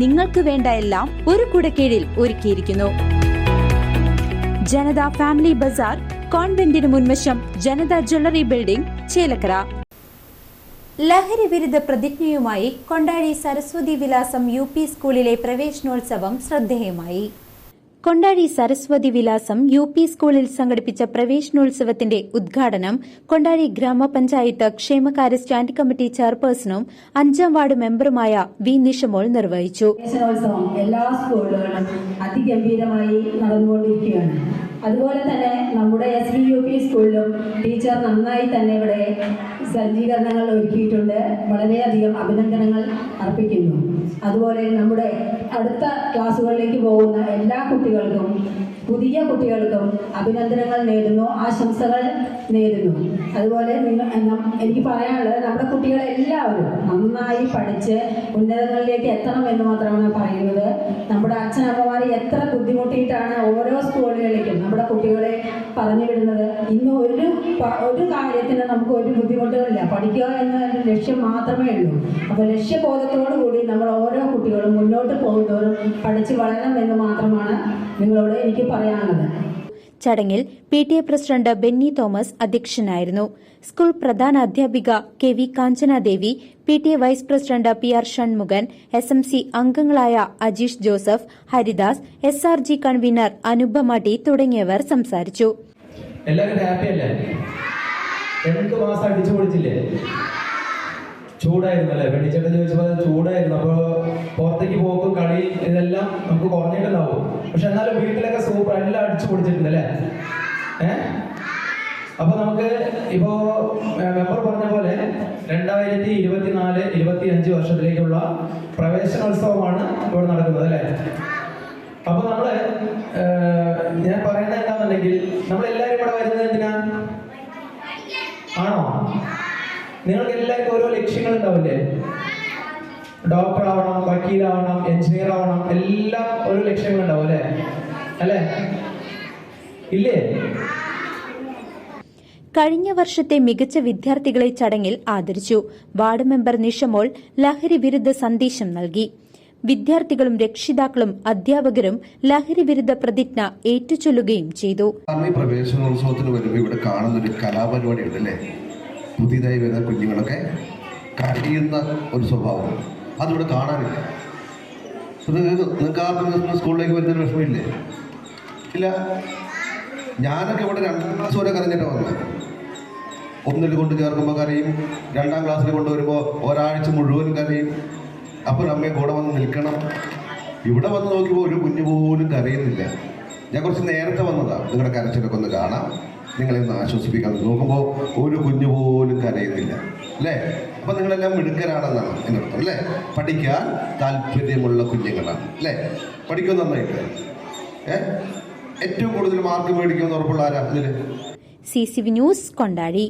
നിങ്ങൾക്ക് വേണ്ട എല്ലാം ഒരു കുടക്കീഴിൽ ഒരുക്കിയിരിക്കുന്നു. ജനത ഫാമിലി ബസാർ കോൺവെന്റിന് മുൻവശം ജനത ജ്വല്ലറി ബിൽഡിംഗ് ചേലക്കര. ലഹരി വിരുദ്ധ പ്രതിജ്ഞയുമായി കൊണ്ടാടി സരസ്വതി വിലാസം യു പി സ്കൂളിലെ പ്രവേശനോത്സവം ശ്രദ്ധേയമായി. കൊണ്ടാഴി സരസ്വതി വിലാസം യു പി സ്കൂളിൽ സംഘടിപ്പിച്ച പ്രവേശനോത്സവത്തിന്റെ ഉദ്ഘാടനം കൊണ്ടാഴി ഗ്രാമപഞ്ചായത്ത് ക്ഷേമകാര്യ സ്റ്റാൻഡ് കമ്മിറ്റി ചെയർപേഴ്സണും അഞ്ചാം വാർഡ് മെമ്പറുമായ വി നിഷമോൾ നിർവഹിച്ചു. എല്ലാ സ്കൂളുകളിലും അതിഗംഭീരമായി നടന്നുകൊണ്ടിരിക്കുകയാണ്. അതുപോലെ തന്നെ നമ്മുടെ എസ് ബി യു പി സ്കൂളിലും ടീച്ചർ നന്നായി തന്നെ ഇവിടെ സജ്ജീകരണങ്ങൾ ഒരുക്കിയിട്ടുണ്ട്. വളരെയധികം അഭിനന്ദനങ്ങൾ അർപ്പിക്കുന്നു. അതുപോലെ നമ്മുടെ അടുത്ത ക്ലാസ്സുകളിലേക്ക് പോകുന്ന എല്ലാ കുട്ടികൾക്കും പുതിയ കുട്ടികൾക്കും അഭിനന്ദനങ്ങൾ നേരുന്നു ആശംസകൾ നേരുന്നു. അതുപോലെ നിങ്ങൾ എനിക്ക് പറയാനുള്ളത് നമ്മുടെ കുട്ടികളെല്ലാവരും നന്നായി പഠിച്ച് ഉന്നതങ്ങളിലേക്ക് എത്തണം എന്ന് മാത്രമാണ് പറയുന്നത്. നമ്മുടെ അച്ഛനമ്മമാർ എത്ര ബുദ്ധിമുട്ടിയിട്ടാണ് ഓരോ സ്കൂളുകളിലേക്കും നമ്മുടെ കുട്ടികളെ പറഞ്ഞു വിടുന്നത് ഇന്ന് ഒരു ഒരു കാര്യത്തിന് നമുക്ക് ഒരു ബുദ്ധിമുട്ടുകളില്ല. പഠിക്കുക എന്ന ഒരു ലക്ഷ്യം മാത്രമേ ഉള്ളൂ. അപ്പോൾ ലക്ഷ്യബോധത്തോടു കൂടി നമ്മൾ ഓരോ കുട്ടികളും മുന്നോട്ട് പോകുന്നവരും പഠിച്ചു വളരണം എന്ന് മാത്രമാണ് നിങ്ങളോട് എനിക്ക് പറയാനുള്ളത്. ചടങ്ങിൽ P T A president Benny Thomas അധ്യക്ഷനായിരുന്നു. സ്കൂൾ പ്രധാന അധ്യാപിക K V Kanchanadevi P T A vice president P R Shanmukhan S M C അംഗങ്ങളായ Ajeesh Joseph Haridas S R G convener Anupama T തുടങ്ങിയവർ സംസാരിച്ചു. എല്ലാവരും ഹാപ്പി അല്ലേ? മാസം അടിച്ചു പൊളിച്ചില്ലേ? ചൂടായിരുന്നു അല്ലേ വെടിച്ചേട്ടൻ ചോദിച്ചപ്പോൾ അത് ചൂടായിരുന്നു. അപ്പോൾ പുറത്തേക്ക് പോക്കും കളി ഇതെല്ലാം നമുക്ക് കുറഞ്ഞിട്ടുണ്ടാവും. പക്ഷെ എന്നാലും വീട്ടിലൊക്കെ സൂപ്പർ എല്ലാം അടിച്ചു പൊടിച്ചിട്ടുണ്ട് അല്ലേ ഏ? അപ്പൊ നമുക്ക് ഇപ്പോ മെമ്പർ പറഞ്ഞ പോലെ രണ്ടായിരത്തി ഇരുപത്തിനാല് ഇരുപത്തി അഞ്ച് വർഷത്തിലേക്കുള്ള പ്രവേശനോത്സവമാണ് ഇവിടെ നടക്കുന്നത് അല്ലേ? അപ്പൊ നമ്മൾ ഞാൻ പറയുന്നത് എന്താണെന്നുണ്ടെങ്കിൽ നമ്മൾ എല്ലാവരും ഇവിടെ വരുന്നത് എന്തിനാ? ആണോ? നിങ്ങൾക്ക് എല്ലാവർക്കും ഓരോ ലക്ഷ്യങ്ങൾ ഉണ്ടാവില്ലേ ഡോക്ടർ ആവണം വക്കീലാവണം എഞ്ചിനീയർ ആവണം എല്ലാം ഓരോ ലക്ഷ്യങ്ങൾ ഉണ്ടാവും അല്ലേ? അല്ലേ? ഇല്ലേ? കഴിഞ്ഞ വർഷത്തെ മികച്ച വിദ്യാർത്ഥികളെ ചടങ്ങിൽ ആദരിച്ചു. വാർഡ് മെമ്പർ നിഷമോൾ ലഹരി വിരുദ്ധ സന്ദേശം നൽകി. വിദ്യാർത്ഥികളും രക്ഷിതാക്കളും അധ്യാപകരും ലഹരി വിരുദ്ധ പ്രതിജ്ഞ ഏറ്റുചൊല്ലുകയും ചെയ്തു. പ്രവേശനോത്സവത്തിന് വരുമ്പോൾ ഇവിടെ കാണുന്ന ഒരു കലാപരിപാടി ഉണ്ട് അല്ലേ പുതിയതായി വരുന്ന കുഞ്ഞുങ്ങളൊക്കെ കരയുന്ന ഒരു സ്വഭാവം. അതിവിടെ കാണാനില്ല. നിങ്ങൾക്ക് ആ പിന്നെ സ്കൂളിലേക്ക് വരുന്നൊരു വിഷമമില്ലേ? ഇല്ല. ഞാനൊക്കെ ഇവിടെ രണ്ടാം ക്ലാസ് വരെ കരഞ്ഞിട്ടാണ് വന്നത്. ഒന്നിൽ കൊണ്ട് ചേർക്കുമ്പോൾ കരയും രണ്ടാം ക്ലാസ്സിൽ കൊണ്ടുവരുമ്പോൾ ഒരാഴ്ച മുഴുവൻ കരയും. അപ്പോൾ അമ്മയെ കൂടെ വന്ന് നിൽക്കണം. ഇവിടെ വന്ന് നോക്കിയപ്പോൾ ഒരു കുഞ്ഞു പോലും കരയുന്നില്ല. ഞാൻ കുറച്ച് നേരത്തെ വന്നതാണ് നിങ്ങളുടെ കരച്ചിലൊക്കെ ഒന്ന് കാണാം. നിങ്ങളെ ഒന്ന് ആശ്വസിപ്പിക്കാൻ നോക്കുമ്പോൾ ഒരു കുഞ്ഞു പോലും കരയുന്നില്ല അല്ലേ? അപ്പം നിങ്ങളെല്ലാം മിടുക്കരാണെന്നാണ് എന്റെ അല്ലേ? പഠിക്കാൻ താല്പര്യമുള്ള കുഞ്ഞുങ്ങളാണ് അല്ലേ? പഠിക്കും നന്നായിട്ട്. ഏ? ഏറ്റവും കൂടുതൽ മാർക്ക് മേടിക്കുമെന്ന് ഉറപ്പുള്ള ആരാ ഇതിൽ സി സി വി ന്യൂസ് കൊണ്ടാടി